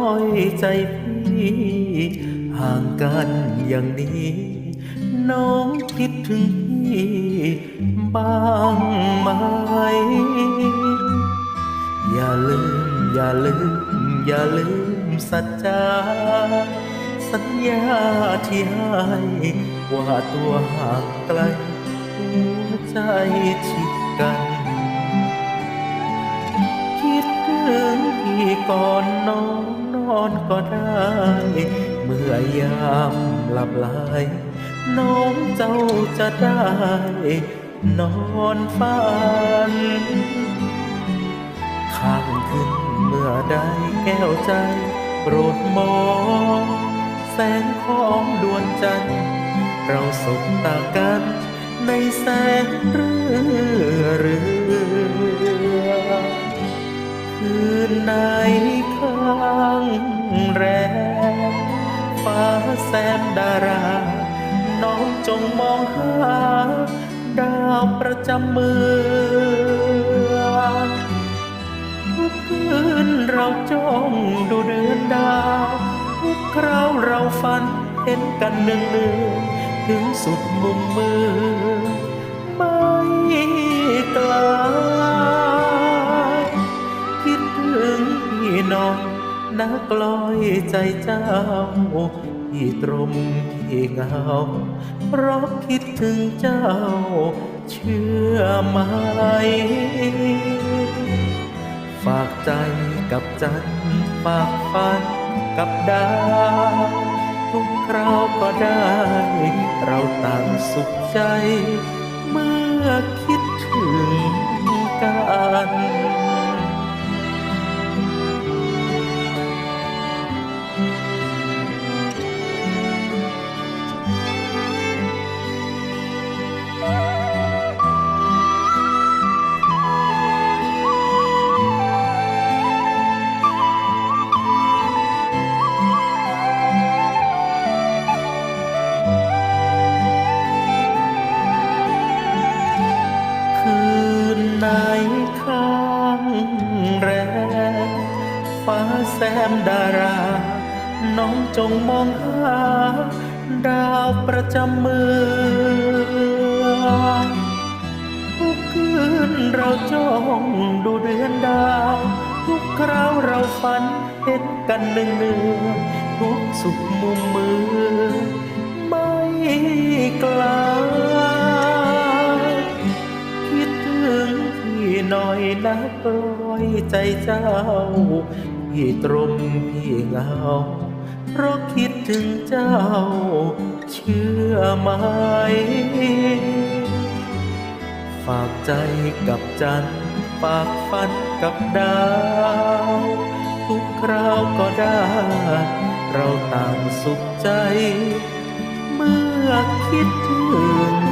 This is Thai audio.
อยนะปล่อยใจพี่ ห่างกันอย่างนี้ น้องคิดถึงพี่บ้างไหม อย่าลืม อย่าลืม อย่าลืมสัจจา สัญญาที่ให้ว่าตัวห่างไกลหัวใจชิดกันคิดถึงพี่ก่อนนอน อนก็ได้ เมื่อยามหลับไหลน้องเจ้าจะได้ นอนฝันข้างขึ้นเมื่อได้แก้วใจโปรดมอง แสงของดวงจันทร์เราสบตากันในแสงเรือเรือคืนไหน ฟ้าแสนดารา น้องจงมองหา ดาวประจำเมืองทุกคืนเราจ้องดูเดือนดาว ทุกคราวเราฝันเห็นกันเนืองนืองๆถึงสุดมุมเมืองไม่ไกล นักลอยใจเจ้าพี่ตรมพี่เหงาเพราะคิดถึงเจ้า เชื่อไหม ฝากใจกับจันฝากฝันกับดาว ทุกคราวก็ได้ เราต่างสุขใจ เมื่อคิดถึงกัน ฟ้าแซมดารา น้องจงมองหา ดาวประจำเมืองทุกคืนเราจ้องดูเดือนดาว ทุกคราวเราฝันเห็นกันหนึ่งเนืองทุกสุขมุมมือ ไม่กลคิดถึงพี่หน่อยนะปล่อย ใจเจ้า พี่ตรมพี่เหงา เพราะคิดถึงเจ้า เชื่อไหม ฝากใจกับจันฝากฝันกับดาว ทุกคราวก็ได้ เราต่างสุขใจ เมื่อคิดถึง